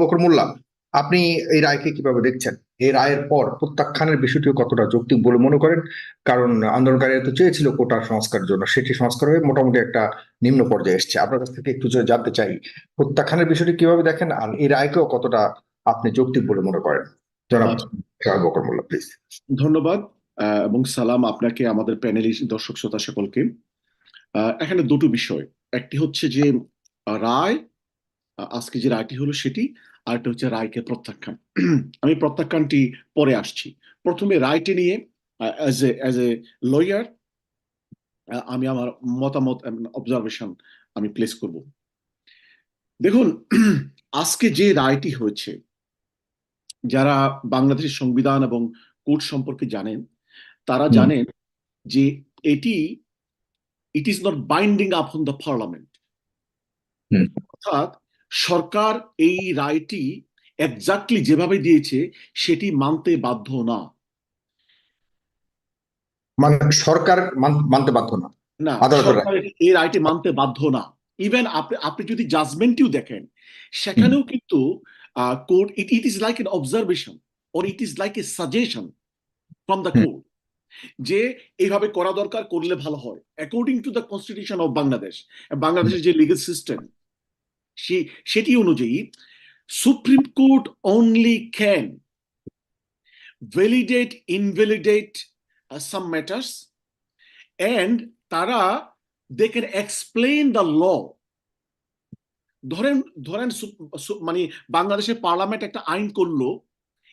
বকর মোল্লা, আপনি এই রায়কে কীভাবে দেখছেন? এই রায়ের পর প্রত্যাখ্যানের বিষয়টিও কতটা যৌক্তিক বলে মনে করেন? কারণ আন্দোলনকারীরা তো চেয়েছিল কোটার সংস্কারের জন্য, সেটি সংস্কার হয়ে মোটামুটি একটা নিম্ন পর্যায়ে এসছে। আপনার কাছ থেকে একটু জানতে চাই, প্রত্যাখ্যানের বিষয়টি কীভাবে দেখেন? আর এই রায়কেও কতটা আপনি যৌক্তিক বলে মনে করেন? জনাব বকর মোল্লা প্লিজ ধন্যবাদ এবং সালাম আপনাকে, আমাদের প্যানেলিস্ট দর্শক শ্রোতা সকলকে এখানে দুটো বিষয়। একটি হচ্ছে যে, রায় আজকে যে রায়টি হলো সেটি আর একটা হচ্ছে রায়কে প্রত্যাখ্যান। আমি প্রত্যাখ্যানটি পরে আসছি। প্রথমে রায়টি নিয়ে as a as a lawyer আমি আমার মতামত অবজারভেশন আমি প্লেস করব। দেখুন আজকে যে রায়টি হয়েছে যারা বাংলাদেশের সংবিধান এবং কোর্ট সম্পর্কে জানেন তারা জানেন যে এটি it is not binding up upon the parliament অর্থাৎ সরকার এই রায়টি একজাক্টলি যেভাবে দিয়েছে সেটি মানতে বাধ্য না। মানে সরকার মানতে বাধ্য না। এই রায়টি মানতে বাধ্য না। ইভেন আপনি আপনি যদি জাজমেন্টটিও দেখেন সেখানেও কিন্তু court it it is like an observation or it is like a suggestion from the. Court যে এইভাবে করা দরকার করলে ভালো হয়। According to the constitution of Bangladesh বাংলাদেশের যে লিগাল সিস্টেম সে সেটি অনুযায়ী supreme court only can validate uh, some matters and তারা they can explain the law. ধরেন ধরেন মানে বাংলাদেশের পার্লামেন্ট একটা আইন করল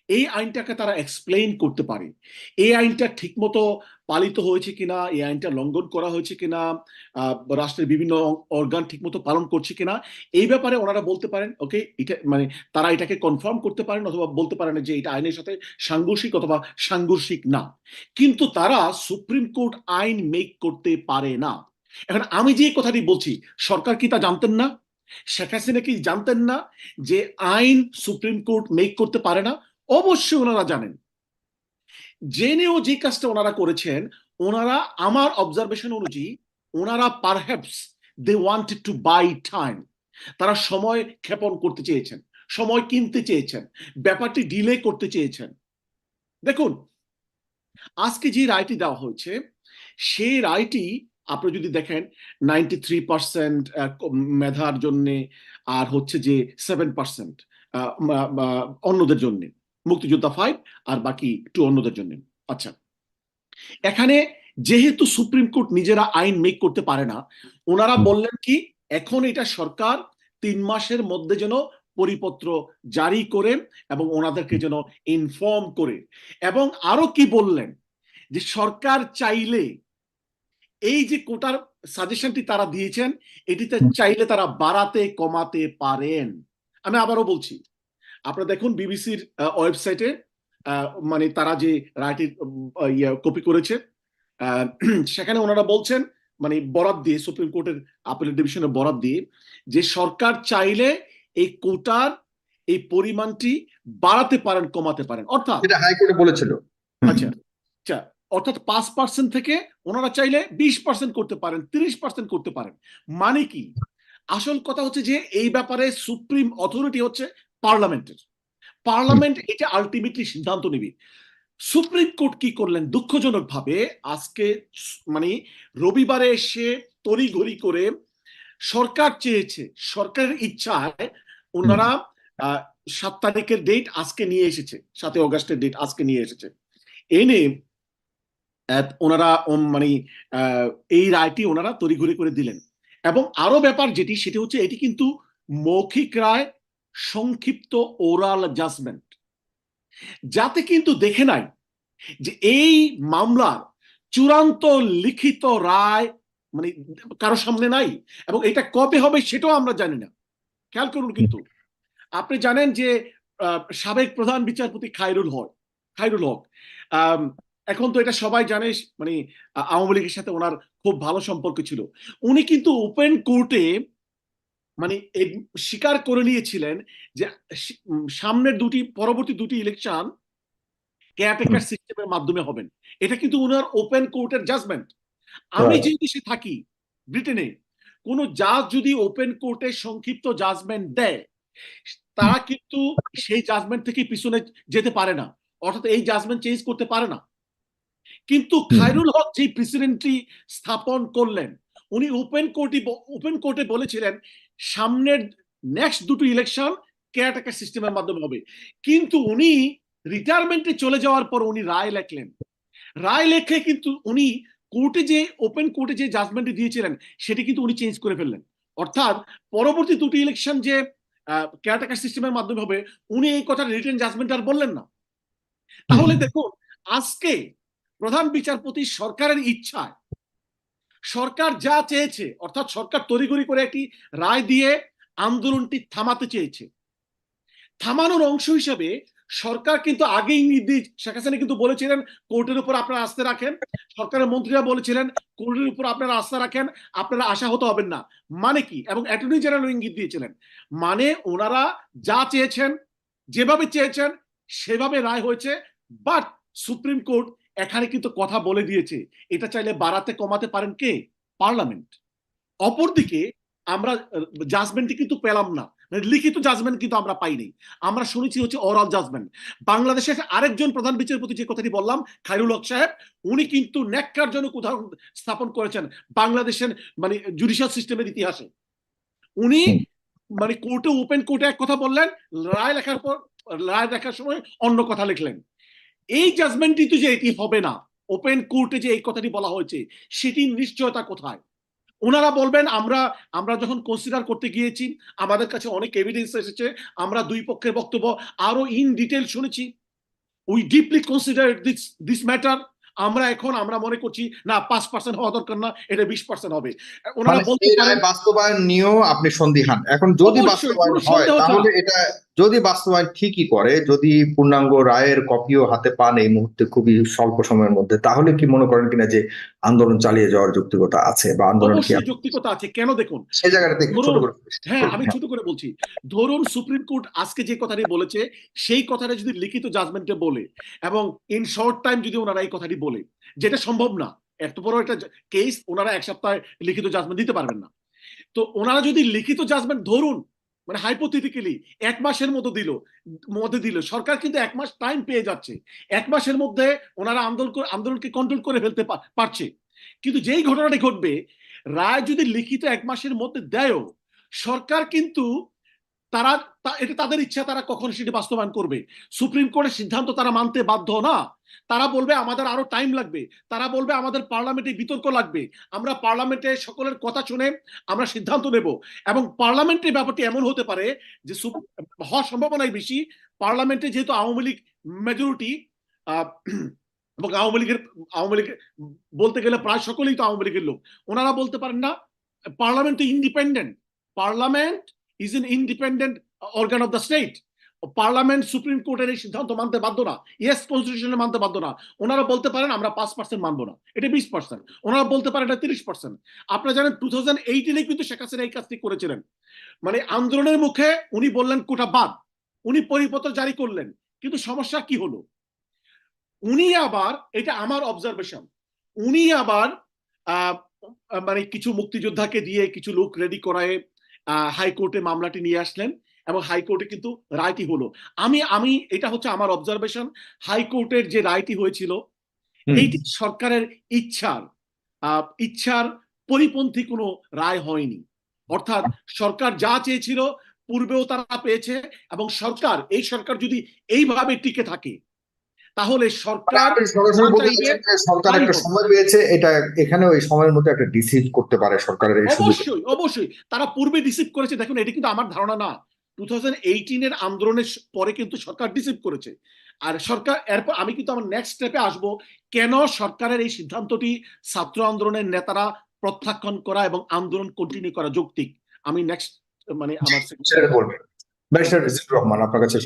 এই আইনটাকে তারা এক্সপ্লেইন করতে পারে। এই আইনটা ঠিকমতো পালিত হয়েছে কিনা, এই আইনটা লঙ্ঘন করা হয়েছে কিনা রাষ্ট্রের বিভিন্ন অর্গান ঠিকমতো পালন করছে কিনা, এই ব্যাপারে ওনারা বলতে পারেন ওকে এটা মানে তারা এটাকে কনফার্ম করতে পারেন অথবা বলতে পারেন যে এটা আইনের সাথে সাংঘর্ষিক অথবা সাংঘর্ষিক না। কিন্তু তারা সুপ্রিম কোর্ট আইন মেক করতে পারে না। এখন আমি যে কথাটি বলছি, সরকার কি তা জানতেন না? শেখ হাসিনা কি জানতেন না যে আইন সুপ্রিম কোর্ট মেক করতে পারে না? অবশ্যই ওনারা জানেন। জেনেও যে কাজটা ওনারা করেছেন, ওনারা আমার অবজারভেশন অনুযায়ী ওনারা perhaps they wanted to buy time তারা সময় ক্ষেপণ করতে চেয়েছেন, সময় কিনতে চেয়েছেন, ব্যাপারটি ডিলে করতে চেয়েছেন। দেখুন, আজকে যে রায়টি দেওয়া হয়েছে, সেই রায়টি আপনি যদি দেখেন নাইনটি থ্রি পার্সেন্ট মেধার জন্যে, আর হচ্ছে যে সেভেন পার্সেন্ট অন্যদের জন্য। মুক্তিযোদ্ধা ফাইভ আর বাকি টু অন্যদের জন্য। আচ্ছা। এখানে যেহেতু সুপ্রিম কোর্ট নিজেরা আইন মেক করতে পারে না ওনারা বললেন কি এখন এটা সরকার তিন মাসের মধ্যে যেন পরিপত্র জারি করে এবং ওনাদেরকে যেন ইনফর্ম করে। এবং আরও কি বললেন যে সরকার চাইলে এই যে কোটার সাজেশনটি তারা দিয়েছেন এটিতে চাইলে তারা বাড়াতে কমাতে পারেন। আমি আবারও বলছি আপনারা দেখুন বিবিসির ওয়েবসাইটে মানে তারা যে রায়টি কপি করেছে সেখানে ওনারা বলছেন মানে বরাদ দিয়ে সুপ্রিম কোর্টের আপিলের ডিভিশনের বরাদ দিয়ে যে সরকার চাইলে এই কোটার এই পরিমাণটি বাড়াতে পারেন কমাতে পারেন। অর্থাৎ যেটা হাইকোর্টে বলেছিল। আচ্ছা আচ্ছা অর্থাৎ পাঁচ পার্সেন্ট থেকে ওনারা চাইলে বিশ পার্সেন্ট করতে পারেন তিরিশ পার্সেন্ট করতে পারেন। মানে কি? আসল কথা হচ্ছে যে এই ব্যাপারে সুপ্রিম অথরিটি হচ্ছে পার্লামেন্টের পার্লামেন্ট এটা আলটিমেটলি সিদ্ধান্ত নেবে। সুপ্রিম কোর্ট কি করলেন? দুঃখজনক ভাবে আজকে মানে রবিবারে এসে তড়িঘড়ি করে সরকার চেয়েছে সরকারের ইচ্ছায় ওনারা সাত তারিখের ডেট আজকে নিয়ে এসেছে সাতই অগস্টের ডেট আজকে নিয়ে এসেছে। এনে ওনারা মানে আহ, এই রায়টি ওনারা তড়িঘড়ি করে দিলেন। এবং আরও ব্যাপার যেটি সেটি হচ্ছে এটি কিন্তু মৌখিক রায় সংক্ষিপ্ত ওরাল জাজমেন্ট যাতে কিন্তু দেখে নাই যে এই মামলার চূড়ান্ত লিখিত রায় মানে কারও সামনে নাই এবং এটা কবে হবে সেটাও আমরা জানি না। খেয়াল করুন কিন্তু। আপনি জানেন যে সাবেক প্রধান বিচারপতি খায়রুল হক খায়রুল হক এখন তো এটা সবাই জানে মানে আওয়ামী লীগের সাথে ওনার খুব ভালো সম্পর্ক ছিল। উনি কিন্তু ওপেন কোর্টে মানে স্বীকার করে নিয়েছিলেন যে সামনের দুটি পরবর্তী দুটি ইলেকশন কেয়ারটেকার সিস্টেমের মাধ্যমে হবেন। এটা কিন্তু ওনার ওপেন কোর্টের জাজমেন্ট আমি যে দেশে থাকি ব্রিটেনে কোন জাজ যদি ওপেন কোর্টে সংক্ষিপ্ত জাজমেন্ট দেয় তারা কিন্তু সেই জাজমেন্ট থেকে পিছনে যেতে পারে না। অর্থাৎ এই জাজমেন্ট চেঞ্জ করতে পারে না। কিন্তু খায়রুল হক যে প্রেসিডেন্টটি স্থাপন করলেন উনি ওপেন কোর্টে ওপেন কোর্টে বলেছিলেন সামনের নেক্সট দুটো ইলেকশন কেয়ারটেকার সিস্টেমের মাধ্যমে হবে। কিন্তু উনি রিটায়ারমেন্টে চলে যাওয়ার পর উনি রায় লেখলেন। রায় লেখে কিন্তু উনি কোর্টে যে ওপেন কোর্টে যে জাজমেন্ট দিয়েছিলেন সেটি কিন্তু উনি চেঞ্জ করে ফেললেন। অর্থাৎ পরবর্তী দুটি ইলেকশন যে কেয়ারটেকার সিস্টেমের মাধ্যমে হবে উনি এই কথা রিটেন জাজমেন্ট আর বললেন না। তাহলে দেখুন আজকে প্রধান বিচারপতি সরকারের ইচ্ছায় সরকার যা চেয়েছে, অর্থাৎ সরকার তড়িঘড়ি করে একটি রায় দিয়ে আন্দোলনটি থামাতে চেয়েছে। থামানোর অংশ হিসেবে সরকার কিন্তু আগেই নির্দেশ, শেখ হাসিনা কিন্তু বলেছিলেন, কোর্টের উপর আপনারা আস্থা রাখেন। সরকারের মন্ত্রীরা বলেছিলেন, কোর্টের উপর আপনারা আস্থা রাখেন, আপনারা আশাহত হবেন না। মানে কি? এবং অ্যাটর্নি জেনারেল ইঙ্গিত দিয়েছিলেন। মানে ওনারা যা চেয়েছেন, যেভাবে চেয়েছেন, সেভাবে রায় হয়েছে। বাট সুপ্রিম কোর্ট এখানে কিন্তু কথা বলে দিয়েছে এটা চাইলে বাড়াতে কমাতে পারেন কে? পার্লামেন্ট। অপরদিকে আমরা জাজমেন্টটি কিন্তু পেলাম না। মানে লিখিত জাজমেন্ট কিন্তু আমরা পাইনি আমরা শুনেছি হচ্ছে ওরাল জাজমেন্ট বাংলাদেশের আরেকজন প্রধান বিচারপতি যে কথাটি বললাম খায়রুল হক সাহেব উনি কিন্তু ন্যাক্কারজনক উদাহরণ স্থাপন করেছেন বাংলাদেশের মানে জুডিশিয়াল সিস্টেমের ইতিহাসে। উনি মানে কোর্টে ওপেন কোর্টে এক কথা বললেন রায় লেখার পর রায় লেখার সময় অন্য কথা লিখলেন। এই জাজমেন্টটি তো যে এটি হবে না। ওপেন কোর্টে যে এই কথাটি বলা হয়েছে সেটির নিশ্চয়তা কোথায়? ওনারা বলবেন আমরা আমরা যখন কনসিডার করতে গিয়েছি আমাদের কাছে অনেক এভিডেন্স এসেছে আমরা দুই পক্ষের বক্তব্য আরও ইন ডিটেল শুনেছি। We deeply consider this this matter আমরা এখন আমরা মনে করছি না পাঁচ পার্সেন্ট হওয়া দরকার না এটা বিশ পার্সেন্ট হবে। ওনারা মানে বলতে পারেন বাস্তবায়ন নিয়েও আপনি সন্দিহান। এখন যদি বাস্তবায়ন হয় তাহলে এটা যদি বাস্তবায়ন ঠিকই করে যদি পূর্ণাঙ্গ রায়ের কপিও হাতে পান এই মুহূর্তে খুবই স্বল্প সময়ের মধ্যে তাহলে কি মনে করেন কিনা যে আন্দোলন চালিয়ে যাওয়ার যৌক্তিকতা আছে বা আন্দোলন যৌক্তিকতা আছে। কেন দেখুন? সেই জায়গাটাতে একটু ছোট করে হ্যাঁ আমি ছোট করে বলছি। ধরুন সুপ্রিম কোর্ট আজকে যে কথাটি বলেছে সেই কথাটা যদি লিখিত জাজমেন্টে বলে এবং ইন শর্ট টাইম যদি ওনারা এই কথাটি বলে যেটা সম্ভব না। এত বড় একটা কেস ওনারা এক সপ্তাহে লিখিত জাজমেন্ট দিতে পারবেন না। তো ওনারা যদি লিখিত জাজমেন্ট ধরুন মানে হাইপোথেটিক্যালি এক মাসের মতো দিল, মধ্যে দিল। সরকার কিন্তু এক মাস টাইম পেয়ে যাচ্ছে। এক মাসের মধ্যে ওনারা আন্দোলন আন্দোলনকে কন্ট্রোল করে ফেলতে পারছে। কিন্তু যেই ঘটনাটি ঘটবে, রায় যদি লিখিত এক মাসের মধ্যে দেয়ও, সরকার কিন্তু তারা এটা তাদের ইচ্ছা, তারা কখন সেটি বাস্তবায়ন করবে? সুপ্রিম কোর্টের সিদ্ধান্ত তারা মানতে বাধ্য না? তারা বলবে, আমাদের আরও টাইম লাগবে। তারা বলবে, আমাদের পার্লামেন্টে বিতর্ক লাগবে। আমরা পার্লামেন্টে সকলের কথা শুনে আমরা সিদ্ধান্ত নেব। এবং পার্লামেন্টের ব্যাপারটি এমন হতে পারে যে হওয়ার সম্ভাবনাই বেশি। পার্লামেন্টে যেহেতু আওয়ামী লীগ মেজরিটি এবং আওয়ামী লীগের আওয়ামী লীগের, বলতে গেলে প্রায় সকলেই তো আওয়ামী লীগের লোক। ওনারা বলতে পারেন না, parliament independent parliament is an independent organ of the state parliament supreme কোর্টের এই সিদ্ধান্ত মানতে বাধ্য না। ইয়েস কনস্টিটিউশনে মানতে বাধ্য না। ওনারা বলতে পারেন, আমরা পাঁচ পার্সেন্ট মানবো না। এটা বিশ পার্সেন্ট ওনারা বলতে পারেন, এটা তিরিশ পার্সেন্ট আপনারা জানেন টু থাউজেন্ড এইটিনে কিন্তু শেখ হাসিনা এই কাজটি করেছিলেন। মানে আন্দোলনের মুখে উনি বললেন, কোটা বাদ। উনি পরিপত্র জারি করলেন। কিন্তু সমস্যা কি হলো? উনি আবার, এটা আমার অবজারভেশন উনি আবার মানে কিছু মুক্তিযোদ্ধাকে দিয়ে কিছু লোক রেডি করায় হাইকোর্টে মামলাটি নিয়ে আসলেন এবং হাইকোর্টে কিন্তু রায়টি হলো। আমি আমি এটা হচ্ছে আমার অবজারভেশন হাইকোর্টের যে রায়টি হয়েছিল এইটি সরকারের ইচ্ছার আহ, ইচ্ছার পরিপন্থী কোনো রায় হয়নি। অর্থাৎ সরকার যা চেয়েছিল পূর্বেও তারা পেয়েছে এবং সরকার এই সরকার যদি এইভাবে টিকে থাকে তাহলে সরকার সরকার একটা সময় পেয়েছে এটা এখানেও এই সময়ের মধ্যে একটা ডিসিভ করতে পারে সরকারের এই অবশ্যই অবশ্যই। তারা পূর্বে ডিসিভ করেছে দেখুন এটি কিন্তু আমার ধারণা না। টু থাউজেন্ড এইটিনের আন্দোলনের পরে কিন্তু সরকার ডিসিভ করেছে। আর সরকার এরপর আমি কিন্তু আমার নেক্সট স্টেপে আসব কেন সরকারের এই সিদ্ধান্তটি ছাত্র আন্দোলনের নেতারা প্রত্যাখ্যান করা এবং আন্দোলন কন্টিনিউ করা যৌক্তিক? আমি নেক্সট মানে আমার বলবেন রহমান আপনার কাছে